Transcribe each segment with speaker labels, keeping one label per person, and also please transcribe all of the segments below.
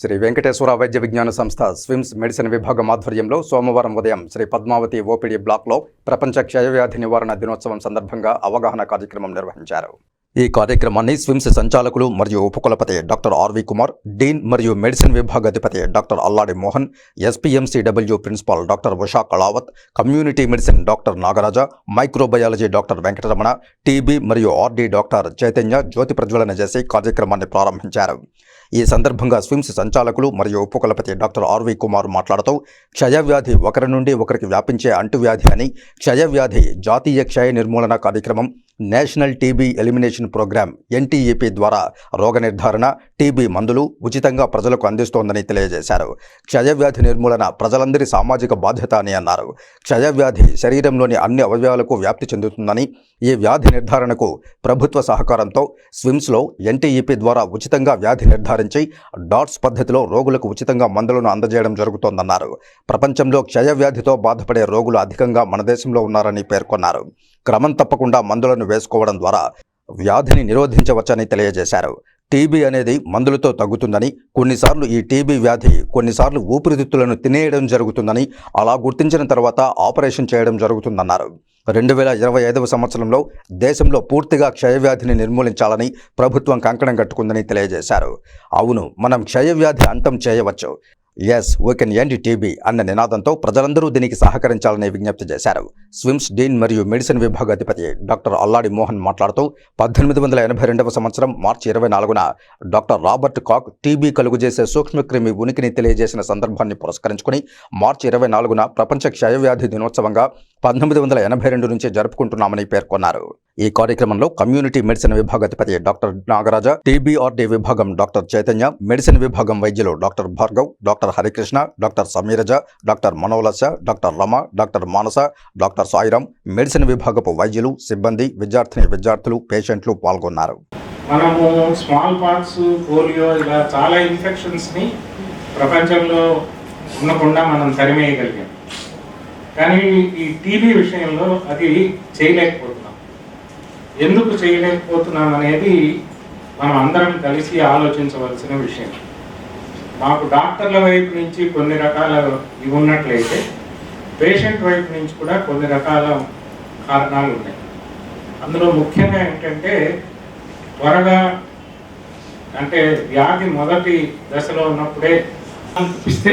Speaker 1: శ్రీ వెంకటేశ్వర వైద్య విజ్ఞాన సంస్థ స్విమ్స్ మెడిసిన్ విభాగం ఆధ్వర్యంలో సోమవారం ఉదయం శ్రీ పద్మావతి ఓపీడీ బ్లాక్లో ప్రపంచ క్షయవ్యాధి నివారణ దినోత్సవం సందర్భంగా అవగాహన కార్యక్రమం నిర్వహించారు. ఈ కార్యక్రమాన్ని స్విమ్స్ సంచాలకులు మరియు ఉపకులపతి డాక్టర్ ఆర్వి కుమార్ డీన్ మరియు మెడిసిన్ విభాగ అధిపతి doctor Alladi Mohan SPMCW principal doctor Usha Kalavath community medicine doctor Nagaraja microbiology doctor Venkataramana TB మరియు ఆర్డీ డాక్టర్ చైతన్య జ్యోతి ప్రజ్వలన చేసి కార్యక్రమాన్ని ప్రారంభించారు. ఈ సందర్భంగా స్విమ్స్ సంచాలకులు మరియు ఉపకులపతి డాక్టర్ ఆర్వి కుమార్ మాట్లాడుతూ క్షయవ్యాధి ఒకరి నుండి ఒకరికి వ్యాపించే అంటువ్యాధి అని క్షయవ్యాధి జాతీయ క్షయ నిర్మూలన కార్యక్రమం national TB elimination program NTEP ద్వారా రోగ నిర్ధారణ టీబీ మందులు ఉచితంగా ప్రజలకు అందిస్తోందని తెలియజేశారు. క్షయవ్యాధి నిర్మూలన ప్రజలందరి సామాజిక బాధ్యత అని అన్నారు. క్షయవ్యాధి శరీరంలోని అన్ని అవయవాలకు వ్యాప్తి చెందుతుందని ఈ వ్యాధి నిర్ధారణకు ప్రభుత్వ సహకారంతో స్విమ్స్లో ఎన్టీఈపీ ద్వారా ఉచితంగా వ్యాధి నిర్ధారించి డాట్స్ పద్ధతిలో రోగులకు ఉచితంగా మందులను అందజేయడం జరుగుతోందన్నారు. ప్రపంచంలో క్షయవ్యాధితో బాధపడే రోగులు అధికంగా మన దేశంలో ఉన్నారని పేర్కొన్నారు. క్రమం తప్పకుండా మందులను వేసుకోవడం ద్వారా వ్యాధిని నిరోధించవచ్చని తెలియజేశారు. టీబీ అనేది మందులతో తగ్గుతుందని కొన్నిసార్లు ఈ టీబీ వ్యాధి కొన్నిసార్లు ఊపిరితిత్తులను తినేయడం జరుగుతుందని అలా గుర్తించిన తర్వాత ఆపరేషన్ చేయడం జరుగుతుందన్నారు. రెండు వేల ఇరవై ఐదవ సంవత్సరంలో దేశంలో పూర్తిగా క్షయవ్యాధిని నిర్మూలించాలని ప్రభుత్వం కంకణం కట్టుకుందని తెలియజేశారు. అవును మనం క్షయవ్యాధి అంతం చేయవచ్చు. Yes we can end TB అన్న నినాదంతో ప్రజలందరూ దీనికి సహకరించాలని విజ్ఞప్తి చేశారు. స్విమ్స్ డీన్ మరియు మెడిసిన్ విభాగ అధిపతి డాక్టర్ అల్లాడి మోహన్ మాట్లాడుతూ పద్దెనిమిది వందల ఎనభై రెండవ సంవత్సరం మార్చి ఇరవై నాలుగున డాక్టర్ రాబర్ట్ కాక్ టీబీ కలుగుజేసే సూక్ష్మక్రిమి ఉనికిని తెలియజేసిన సందర్భాన్ని పురస్కరించుకుని మార్చి ఇరవై నాలుగున ప్రపంచ క్షయవ్యాధి దినోత్సవంగా పంతొమ్మిది వందల ఎనభై రెండు నుంచి జరుపుకుంటున్నామని పేర్కొన్నారు. ఈ కార్యక్రమంలో కమ్యూనిటీ మెడిసిన్ విభాగ అధిపతి డాక్టర్ నాగరాజ టీబీఆర్డీ విభాగం డాక్టర్ చైతన్య మెడిసిన్ విభాగం వైద్యులు doctor Bhargav doctor Harikrishna doctor Sameeraja doctor Manolasa doctor Rama doctor Manasa doctor Sairam medicine విభాగపు వైద్యులు సిబ్బంది విద్యార్థిని విద్యార్థులు పేషెంట్లు పాల్గొన్నారు.
Speaker 2: మనము స్మాల్ పాక్స్ పోలియో ఇలా చాలా ఇన్ఫెక్షన్స్ని ప్రపంచంలో ఉండకుండా మనం తరిమేయగలిగాం. కానీ ఈ టీబీ విషయంలో అది చేయలేకపోతున్నాం. ఎందుకు చేయలేకపోతున్నాం అనేది మనం అందరం కలిసి ఆలోచించవలసిన విషయం. మాకు డాక్టర్ల వైపు నుంచి కొన్ని రకాల ఇవి ఉన్నట్లయితే పేషెంట్ వైపు నుంచి కూడా కొన్ని రకాల కారణాలు ఉన్నాయి. అందులో ముఖ్యంగా ఏంటంటే త్వరగా అంటే వ్యాధి మొదటి దశలో ఉన్నప్పుడే
Speaker 3: అనిపిస్తే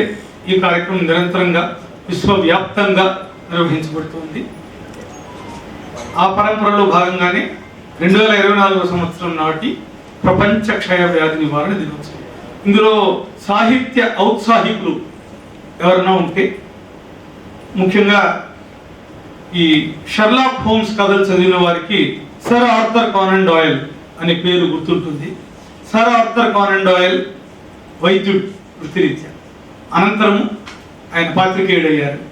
Speaker 3: ఈ కార్యక్రమం నిరంతరంగా విశ్వవ్యాప్తంగా నిర్వహించబడుతుంది. ఆ పరంపరలో భాగంగానే రెండు వేల ఇరవై నాలుగో సంవత్సరం నాటి ప్రపంచ క్షయ వ్యాధి నివారణ దినోత్సవం. ఇందులో సాహిత్య ఔత్సాహికులు ఎవరన్నా ఉంటే ముఖ్యంగా ఈ షర్లాక్ హోమ్స్ కథలు చదివిన వారికి సర్ ఆర్థర్ కానన్ డాయల్ అనే పేరు గుర్తుంటుంది. సర్ ఆర్థర్ కానన్ డాయల్ వైద్యుడు వృత్తిరీత్యా. అనంతరము ఆయన పాత్రికేయుడయ్యారు.